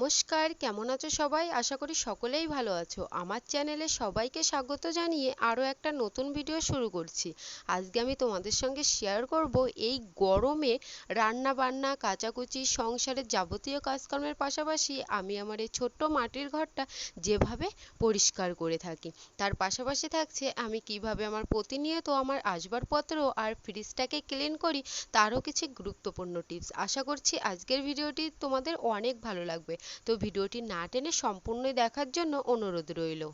নমস্কার, কেমন আছো সবাই? আশা করি সকলেই ভালো আছো। আমার চ্যানেলে সবাইকে স্বাগত জানিয়ে আরও একটা নতুন ভিডিও শুরু করছি। আজকে আমি তোমাদের সঙ্গে শেয়ার করব এই গরমে রান্না বান্না কাচাকুচি, সংসারের যাবতীয় কাজকর্মের পাশাপাশি আমি আমার এই ছোট্ট মাটির ঘরটা যেভাবে পরিষ্কার করে থাকি, তার পাশাপাশি থাকছে আমি কীভাবে আমার প্রতিনিয়ত আমার আসবাবপত্র আর ফ্রিজটাকে ক্লিন করি, তারও কিছু গুরুত্বপূর্ণ টিপস আশা করছি আজকের ভিডিওটি তোমাদের অনেক ভালো লাগবে। তো ভিডিওটি না টেনে সম্পূর্ণ দেখার জন্য অনুরোধ রইল।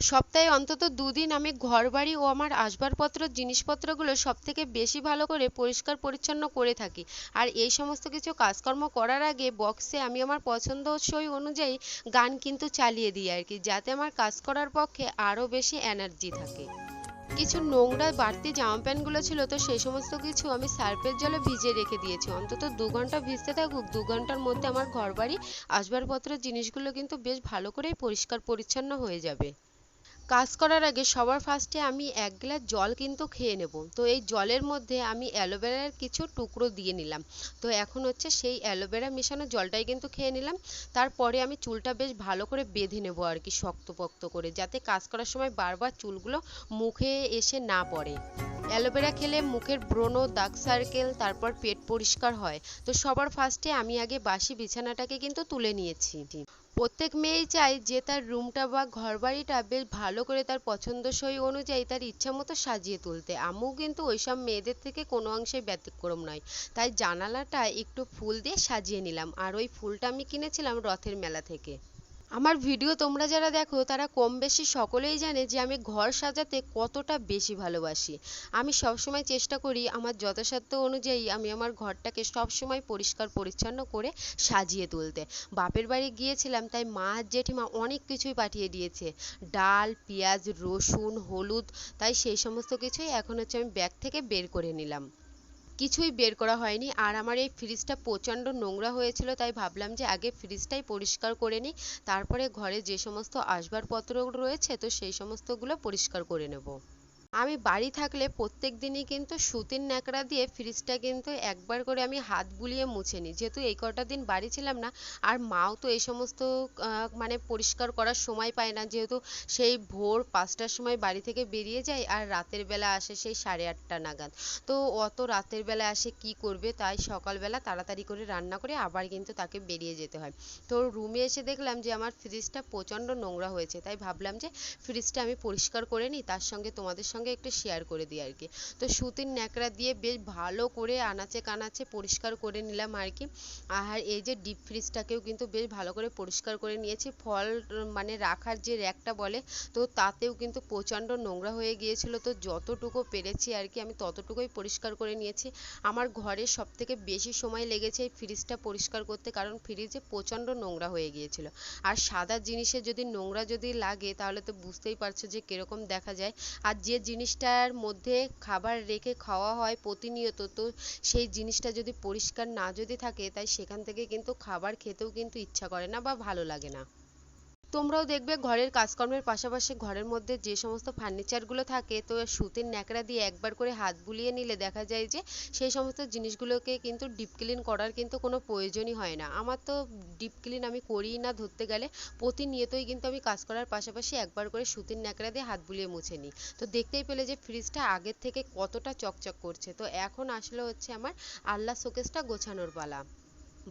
সপ্তাহে অন্তত দুদিন আমি ঘরবাড়ি ও আমার আসবাবপত্র, জিনিসপত্রগুলো সব থেকে বেশি ভালো করে পরিষ্কার পরিচ্ছন্ন করে থাকি। আর এই সমস্ত কিছু কাজকর্ম করার আগে বক্সে আমি আমার পছন্দসই অনুযায়ী গান কিন্তু চালিয়ে দিই আর কি, যাতে আমার কাজ করার পক্ষে আরও বেশি এনার্জি থাকে। কিছু নোংরা বাড়তি জামা প্যান্টগুলো ছিল তো সেই সমস্ত কিছু আমি সার্ফের জলে ভিজে রেখে দিয়েছি। অন্তত দু ঘণ্টা ভিজতে থাকুক, দু ঘণ্টার মধ্যে আমার ঘরবাড়ি আসবাবপত্রের জিনিসগুলো কিন্তু বেশ ভালো করেই পরিষ্কার পরিচ্ছন্ন হয়ে যাবে। কাজ করার আগে সবার ফার্স্টে আমি এক গ্লাস জল কিন্তু খেয়ে নেব। তো এই জলের মধ্যে আমি অ্যালোভেরার কিছু টুকরো দিয়ে নিলাম। তো এখন হচ্ছে সেই অ্যালোভেরা মেশানো জলটাই কিন্তু খেয়ে নিলাম। তারপরে আমি চুলটা বেশ ভালো করে বেঁধে নেব আর কি, শক্তপোক্ত করে, যাতে কাজ করার সময় বারবার চুলগুলো মুখে এসে না পড়ে। অ্যালোভেরা খেলে মুখের ব্রণ, দাগ সার্কেল তারপর পেট পরিষ্কার হয়। তো সবার ফার্স্টে আমি আগে বাসি বিছানাটাকে কিন্তু তুলে নিয়েছি। প্রত্যেক মেয়েই চায় যে তার রুমটা বা ঘরবাড়িটা বেশ ভালো করে তার পছন্দসই অনুযায়ী তার ইচ্ছা মতো সাজিয়ে তুলতে। আমিও কিন্তু ওইসব মেয়েদের থেকে কোনো অংশেই ব্যতিক্রম নয়। তাই জানালাটা একটু ফুল দিয়ে সাজিয়ে নিলাম। আর ওই ফুলটা আমি কিনেছিলাম রথের মেলা থেকে। আমার ভিডিও তোমরা যারা দেখো, তারা কম বেশি সকলেই জানে যে আমি ঘর সাজাতে কতটা বেশি ভালোবাসি। আমি সবসময় চেষ্টা করি আমার যথাসাধ্য অনুযায়ী আমি আমার ঘরটাকে সবসময় পরিষ্কার পরিচ্ছন্ন করে সাজিয়ে তুলতে। বাপের বাড়ি গিয়েছিলাম, তাই মা আর জেঠিমা অনেক কিছুই পাঠিয়ে দিয়েছে। ডাল, পেঁয়াজ, রসুন, হলুদ, তাই সেই সমস্ত কিছুই এখন হচ্ছে আমি ব্যাগ থেকে বের করে নিলাম। কিছুই বের করা হয়নি। আর আমার এই ফ্রিজটা প্রচণ্ড নোংরা হয়েছিল, তাই ভাবলাম যে আগে ফ্রিজটাই পরিষ্কার করে নিই। তারপরে ঘরে যে সমস্ত আসবাবপত্র রয়েছে, তো সেই সমস্তগুলো পরিষ্কার করে নেব। আমি বাড়ি থাকলে প্রত্যেক দিনই কিন্তু সুতির ন্যাকড়া দিয়ে ফ্রিজটা কিন্তু একবার করে আমি হাত বুলিয়ে মুছে নিই। যেহেতু এই কটা দিন বাড়ি ছিলাম না, আর মাও তো এই সমস্ত মানে পরিষ্কার করার সময় পায় না। যেহেতু সেই ভোর পাঁচটার সময় বাড়ি থেকে বেরিয়ে যায় আর রাতের বেলা আসে সেই সাড়ে আটটা নাগাদ। তো অত রাতের বেলা আসে কি করবে তাই সকালবেলা তাড়াতাড়ি করে রান্না করে আবার কিন্তু তাকে বেরিয়ে যেতে হয়। তো রুমে এসে দেখলাম যে আমার ফ্রিজটা প্রচণ্ড নোংরা হয়েছে, তাই ভাবলাম যে ফ্রিজটা আমি পরিষ্কার করে নিই, তার সঙ্গে তোমাদের সঙ্গে একটু শেয়ার করে দিই আর কি। তো সুতির ন্যাকড়া দিয়ে বেশ ভালো করে আনাচে কানাচে পরিষ্কার করে নিলাম আর কি। আর এই যে ডিপ ফ্রিজটাকেও কিন্তু বেশ ভালো করে পরিষ্কার করে নিয়েছি। ফল মানে রাখার যে র্যাকটা বলে, তো তাতেও কিন্তু প্রচণ্ড নোংরা হয়ে গিয়েছিল। তো যতটুকু পেরেছি আর কি, আমি ততটুকুই পরিষ্কার করে নিয়েছি। আমার ঘরে সব থেকে বেশি সময় লেগেছে এই ফ্রিজটা পরিষ্কার করতে, কারণ ফ্রিজে প্রচণ্ড নোংরা হয়ে গিয়েছিল। আর সাদা জিনিসে যদি নোংরা যদি লাগে, তাহলে তো বুঝতেই পারছ যে কীরকম দেখা যায়। আর যে জিনিসটার মধ্যে খাবার রেখে খাওয়া হয় প্রতিনিয়ত, তো সেই জিনিসটা যদি পরিষ্কার না যদি থাকে, তাই সেখান থেকে কিন্তু খাবার খেতেও কিন্তু ইচ্ছা করে না বা ভালো লাগে না। তোমরাও দেখবে ঘরের কাজকর্মের পাশাপাশি ঘরের মধ্যে যে সমস্ত ফার্নিচারগুলো থাকে, তো সুতির ন্যাকড়া দিয়ে একবার করে হাত বুলিয়ে নিলে দেখা যায় যে সেই সমস্ত জিনিসগুলোকে কিন্তু ডিপ ক্লিন করার কিন্তু কোনো প্রয়োজনই হয় না। আমার তো ডিপ ক্লিন আমি করিই না ধরতে গেলে, প্রতিনিয়তই কিন্তু আমি কাজ করার পাশাপাশি একবার করে সুতির ন্যাকড়া দিয়ে হাত বুলিয়ে মুছে নিই। তো দেখতেই পেলে যে ফ্রিজটা আগের থেকে কতটা চকচক করছে। তো এখন আসলে হচ্ছে আমার আলনা শোকেসটা গোছানোর পালা।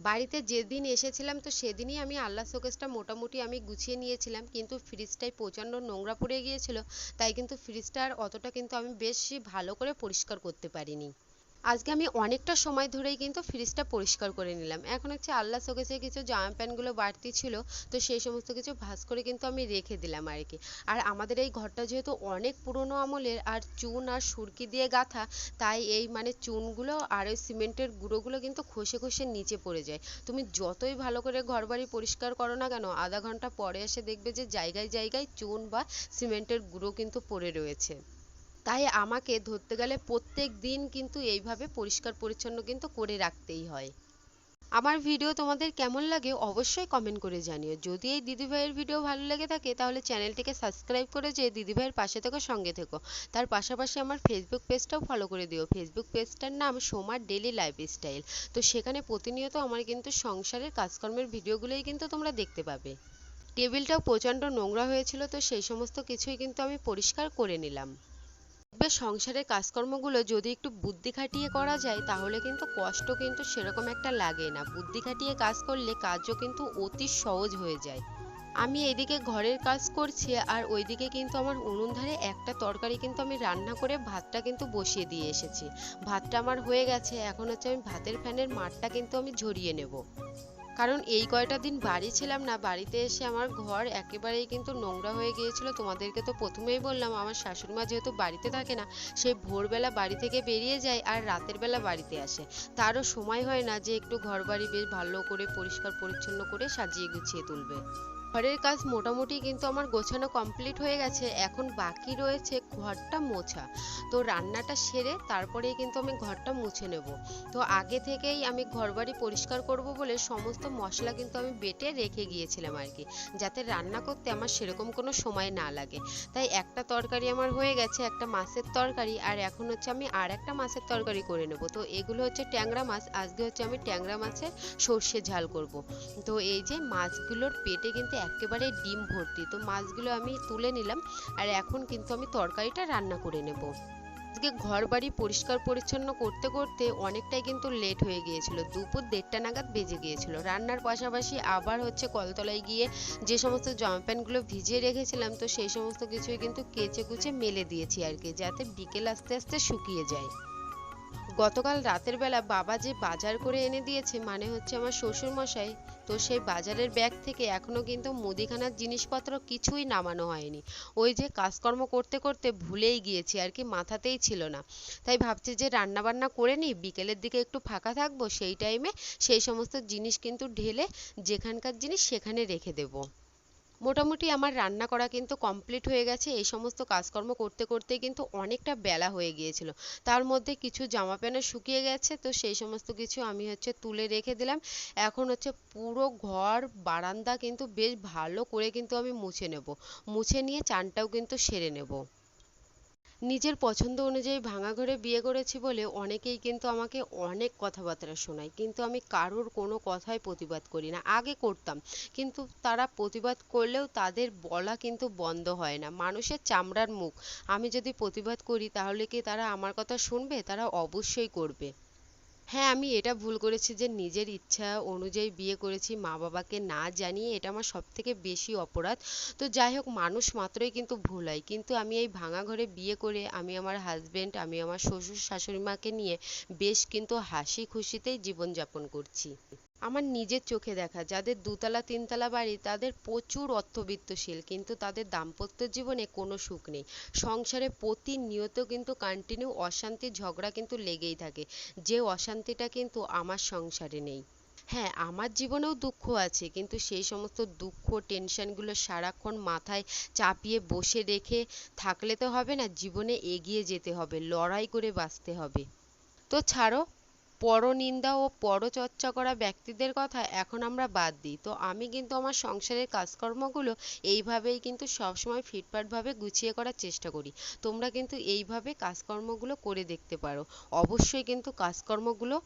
বাড়িতে যেদিন এসেছিলাম, তো সেদিনই আমি আলনা শোকেসটা মোটামুটি আমি গুছিয়ে নিয়েছিলাম। কিন্তু ফ্রিজটায় প্রচণ্ড নোংরা পড়ে গিয়েছিল, তাই কিন্তু ফ্রিজটা আর অতটা কিন্তু আমি বেশি ভালো করে পরিষ্কার করতে পারিনি। আজকে আমি অনেকটা সময় ধরেই কিন্তু ফ্রিজটা পরিষ্কার করে নিলাম। এখন হচ্ছে আলনা শোকেসে কিছু জামা প্যান্টগুলো বাড়তি ছিল, তো সেই সমস্ত কিছু ভাঁজ করে কিন্তু আমি রেখে দিলাম আর কি। আর আমাদের এই ঘরটা যেহেতু অনেক পুরনো আমলের, আর চুন আর সুরকি দিয়ে গাঁথা, তাই এই মানে চুনগুলো আর ওই সিমেন্টের গুঁড়োগুলো কিন্তু খসে খসে নিচে পড়ে যায়। তুমি যতই ভালো করে ঘরবাড়ি পরিষ্কার করো না কেন, আধা ঘণ্টা পরে এসে দেখবে যে জায়গায় জায়গায় চুন বা সিমেন্টের গুঁড়ো কিন্তু পড়ে রয়েছে। তাই আমাকে ধরতে গেলে প্রত্যেক দিন কিন্তু এইভাবে পরিষ্কার পরিচ্ছন্ন কিন্তু করে রাখতেই হয়। আমার ভিডিও তোমাদের কেমন লাগে অবশ্যই কমেন্ট করে জানিও। যদি এই দিদিভাইয়ের ভিডিও ভালো লেগে থাকে তাহলে চ্যানেলটিকে সাবস্ক্রাইব করে যে দিদিভাইয়ের পাশে থেকো, সঙ্গে থেকো। তার পাশাপাশি আমার ফেসবুক পেজটাও ফলো করে দিও। ফেসবুক পেজটার নাম সোমার ডেলি লাইফস্টাইল তো সেখানে প্রতিনিয়ত আমার কিন্তু সংসারের কাজকর্মের ভিডিওগুলোই কিন্তু তোমরা দেখতে পাবে। টেবিলটাও প্রচণ্ড নোংরা হয়েছিল তো সেই সমস্ত কিছুই কিন্তু আমি পরিষ্কার করে নিলাম। দেখবে সংসারের কাজকর্মগুলো যদি একটু বুদ্ধি খাটিয়ে করা যায়, তাহলে কিন্তু কষ্ট কিন্তু সেরকম একটা লাগে না। বুদ্ধি খাটিয়ে কাজ করলে কাজও কিন্তু অতি সহজ হয়ে যায়। আমি এইদিকে ঘরের কাজ করছি আর ওইদিকে কিন্তু আমার উনুন ধারে একটা তরকারি কিন্তু আমি রান্না করে ভাতটা কিন্তু বসিয়ে দিয়ে এসেছি। ভাতটা আমার হয়ে গেছে, এখন হচ্ছে আমি ভাতের ফ্যানের মাঠটা কিন্তু আমি ঝরিয়ে নেব। কারণ এই কয়টা দিন বাড়ি ছিলাম না, বাড়িতে এসে আমার ঘর একেবারেই কিন্তু নোংরা হয়ে গিয়েছিল। তোমাদেরকে তো প্রথমেই বললাম, আমার শাশুড়ি মা যেহেতু বাড়িতে থাকে না, সে ভোরবেলা বাড়ি থেকে বেরিয়ে যায় আর রাতের বেলা বাড়িতে আসে। তারও সময় হয় না যে একটু ঘর বাড়ি বেশ ভালো করে, পরিষ্কার, পরিচ্ছন্ন করে সাজিয়ে গুছিয়ে তুলবে। ঘরের কাজ মোটামুটি কিন্তু আমার গোছানো কমপ্লিট হয়ে গেছে। এখন বাকি রয়েছে ঘরটা মোছা। তো রান্নাটা সেরে তারপরেই কিন্তু আমি ঘরটা মুছে নেব। তো আগে থেকেই আমি ঘরবাড়ি পরিষ্কার করব বলে সমস্ত মশলা কিন্তু আমি বেটে রেখে গিয়েছিলাম আর কি। যাতে রান্না করতে আমার সেরকম কোনো সময় না লাগে। তাই একটা তরকারি আমার হয়ে গেছে, একটা মাছের তরকারি, আর এখন হচ্ছে আমি আর একটা মাছের তরকারি করে নেব। তো এগুলো হচ্ছে ট্যাংরা মাছ, আজকে হচ্ছে আমি ট্যাংরা মাছের সর্ষে ঝাল করব। তো এই যে মাছগুলোর পেটে কিন্তু একেবারে ডিম ভর্তি। তো মাছগুলো আমি তুলে নিলাম আর এখন কিন্তু আমি তরকারিটা রান্না করে নেব। আজকে ঘর বাড়ি পরিষ্কার পরিচ্ছন্ন করতে করতে অনেকটাই কিন্তু লেট হয়ে গিয়েছিল। দুপুর দেড়টা নাগাদ বেজে গিয়েছিল। রান্নার পাশাপাশি আবার হচ্ছে কলতলায় গিয়ে যে সমস্ত জামা প্যান্টগুলো ভিজিয়ে রেখেছিলাম, তো সেই সমস্ত কিছুই কিন্তু কেচে কুচে মেলে দিয়েছি আর কি, যাতে বিকেল আস্তে আস্তে শুকিয়ে যায়। গতকাল রাতের বেলা বাবা যে বাজার করে এনে দিয়েছে মানে হচ্ছে আমার শ্বশুর মশাই তো সেই বাজারের ব্যাগ থেকে এখনও কিন্তু মুদিখানার জিনিসপত্র কিছুই নামানো হয়নি। ওই যে কাজকর্ম করতে করতে ভুলেই গিয়েছি, আর কি মাথাতেই ছিল না। তাই ভাবছি যে রান্না বান্না করে নিই, বিকেলের দিকে একটু ফাঁকা থাকব সেই টাইমে সেই সমস্ত জিনিস কিন্তু ঢেলে যেখানকার জিনিস সেখানে রেখে দেবো। মোটামুটি আমার রান্না করা কিন্তু কমপ্লিট হয়ে গেছে। এই সমস্ত কাজকর্ম করতে করতে কিন্তু অনেকটা বেলা হয়ে গিয়েছিল। তার মধ্যে কিছু জামা প্যান্ট শুকিয়ে গেছে, তো সেই সমস্ত কিছু আমি হচ্ছে তুলে রেখে দিলাম। এখন হচ্ছে পুরো ঘর, বারান্দা কিন্তু বেশ ভালো করে কিন্তু আমি মুছে নেব। মুছে নিয়ে চানটাও কিন্তু সেরে নেব। নিজের পছন্দ অনুযায়ী ভাঙা ঘরে বিয়ে করেছি বলে অনেকেই কিন্তু আমাকে অনেক কথাবার্তা শোনায়। কিন্তু আমি কারোর কোনো কথায় প্রতিবাদ করি না। আগে করতাম, কিন্তু তারা প্রতিবাদ করলেও তাদের বলা কিন্তু বন্ধ হয় না। মানুষের চামড়ার মুখ। আমি যদি প্রতিবাদ করি তাহলে কি তারা আমার কথা শুনবে? তারা অবশ্যই করবে। হ্যাঁ আমি এটা ভুল করেছি যে নিজের ইচ্ছা অনুযায়ী বিয়ে করেছি মা বাবাকে না জানিয়ে এটা আমার সব থেকে বেশি অপরাধ। তো যাই হোক, মানুষ মাত্রই কিন্তু ভুল হয়। কিন্তু আমি এই ভাঙা ঘরে বিয়ে করে আমি আমার হাজব্যান্ড আমি আমার শ্বশুর শাশুড়ি মাকে নিয়ে বেশ কিন্তু হাসি খুশিতেই জীবনযাপন করছি। আমার নিজের চোখে দেখা। যাদের দুতলা, তিনতলা বাড়ি, তাদের প্রচুর অর্থবিত্তশীল, কিন্তু তাদের দাম্পত্য জীবনে কোনো সুখ নেই। সংসারে প্রতিনিয়ত কিন্তু কন্টিনিউ অশান্তি ঝগড়া কিন্তু লেগেই থাকে। যে অশান্তিটা কিন্তু আমার সংসারে নেই। হ্যাঁ আমার জীবনেও দুঃখ আছে, কিন্তু সেই সমস্ত দুঃখ টেনশনগুলো সারাক্ষণ মাথায় চাপিয়ে বসে রেখে থাকলে তো হবে না, জীবনে এগিয়ে যেতে হবে, লড়াই করে বাঁচতে হবে। তো ছাড়ো পরনিন্দা ও পরচর্চা করা ব্যক্তিদের কথা এখন আমরা বাদ দিই। তো আমি কিন্তু আমার সংসারের কাজকর্মগুলো এইভাবেই কিন্তু সবসময় ফিটফাটভাবে গুছিয়ে করার চেষ্টা করি। তোমরা কিন্তু এইভাবে কাজকর্মগুলো করে দেখতে পারো। অবশ্যই কিন্তু কাজকর্মগুলো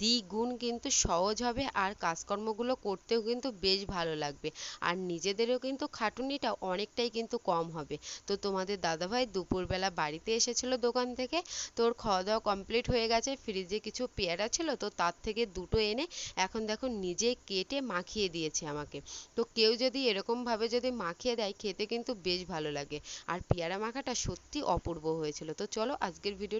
দ্বিগুণ কিন্তু সহজ হবে আর কাজকর্মগুলো করতেও কিন্তু বেশ ভালো লাগবে। আর নিজেদেরও কিন্তু খাটুনিটা অনেকটাই কিন্তু কম হবে। তো তোমাদের দাদাভাই দুপুরবেলা বাড়িতে এসেছিল দোকান থেকে। তোর খাওয়া দাওয়া কমপ্লিট হয়ে গেছে, ফ্রিজে কিছু পেয়ারা ছিল তো তার থেকে দুটো এনে এখন দেখো নিজে কেটে মাখিয়ে দিয়েছে আমাকে। তো কেউ যদি এরকমভাবে যদি মাখিয়ে দেয়, খেতে কিন্তু বেশ ভালো লাগে। আর পেয়ারা মাখাটা সত্যি অপূর্ব হয়েছিল। তো চলো আজকের ভিডিও